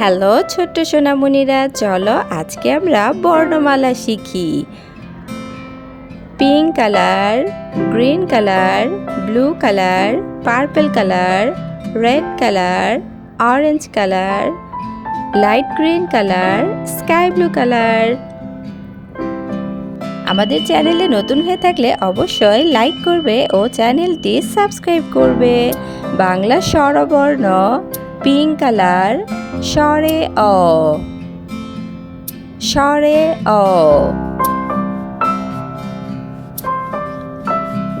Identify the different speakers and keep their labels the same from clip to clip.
Speaker 1: Hello ছোট্ট সোনামণিরা, চলো আজকে আমরা বর্ণমালা শিখি। Pink colour, green colour, blue colour, purple colour, red colour, orange colour, light green colour, sky blue colour. আমাদের চ্যানেলে নতুন হয়ে থাকলে অবশ্যই লাইক করবে ও চ্যানেলটি সাবস্ক্রাইব করবে। বাংলা স্বরবর্ণ পিঙ্ক কালার, স্বরে অ। স্বরে অ।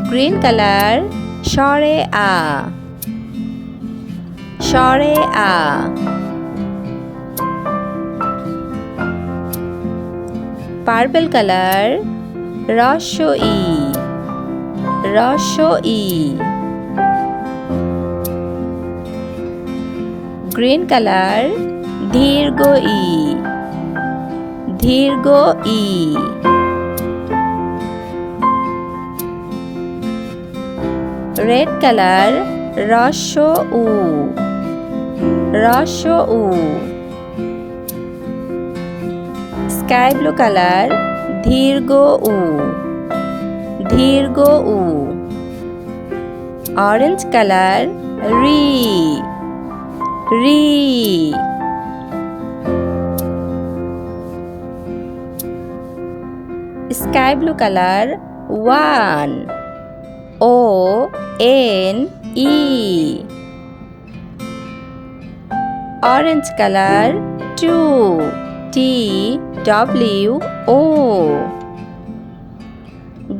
Speaker 1: গ্রিন কালার, স্বরে আ। স্বরে আ। পার্পল কালার, রস ই। রস ই। গ্রিন কালার দীর্ঘ ই দীর্ঘ ই রেড কালার রস উ রস উ স্কাই ব্লু কালার দীর্ঘ উ দীর্ঘ উ অরেঞ্জ কালার রি রি। Sky blue colour one O N E orange colour two T W O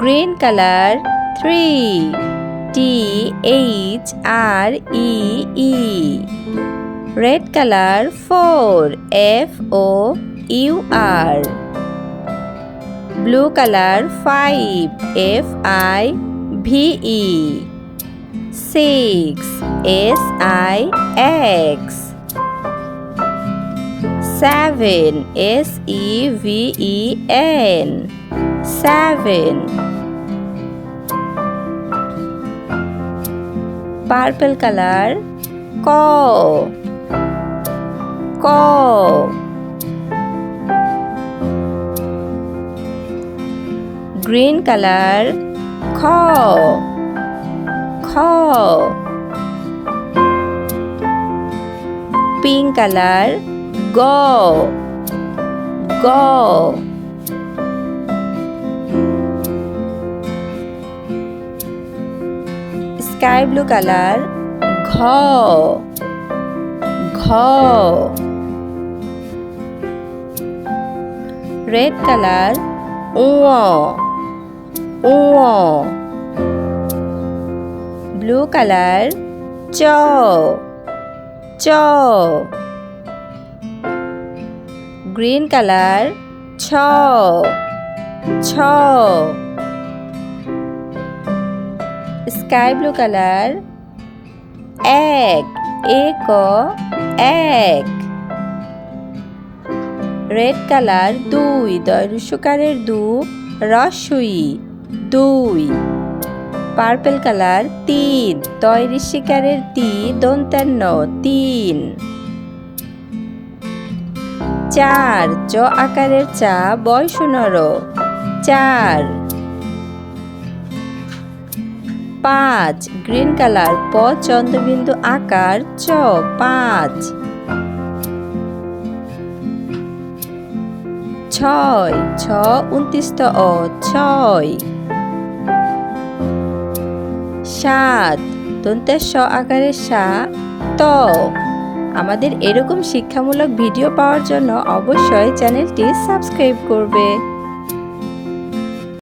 Speaker 1: green colour three T H R E E red colour four F O U R blue colour five F I V E six S I X S E V E N. Seven. Purple color ক ক green color খ খ pink color গ গ sky blue colour ঘ ঘ red colour উ উ ব্লু কালার চ চ গ্রিন কালার ছ ছ স্কাই ব্লু কালার এক এক এক রেড কালার দুই দৈরস্যকারের দু রসুই দুই। পার্পল কালার তিন তৈরি শিকারের তি, দন্তান্ন, তিন। চার চ আকারের চা বয়স নর চার। পাঁচ, গ্রিন কালার, প, চন্দ্রবিন্দু আকার, চ, পাঁচ। ছয় ছ উনত্রিশ অ, ছয়। সাত দন্তের স আকারের সা, ত। আমাদের এরকম শিক্ষামূলক ভিডিও পাওয়ার জন্য অবশ্যই চ্যানেলটি সাবস্ক্রাইব করবে।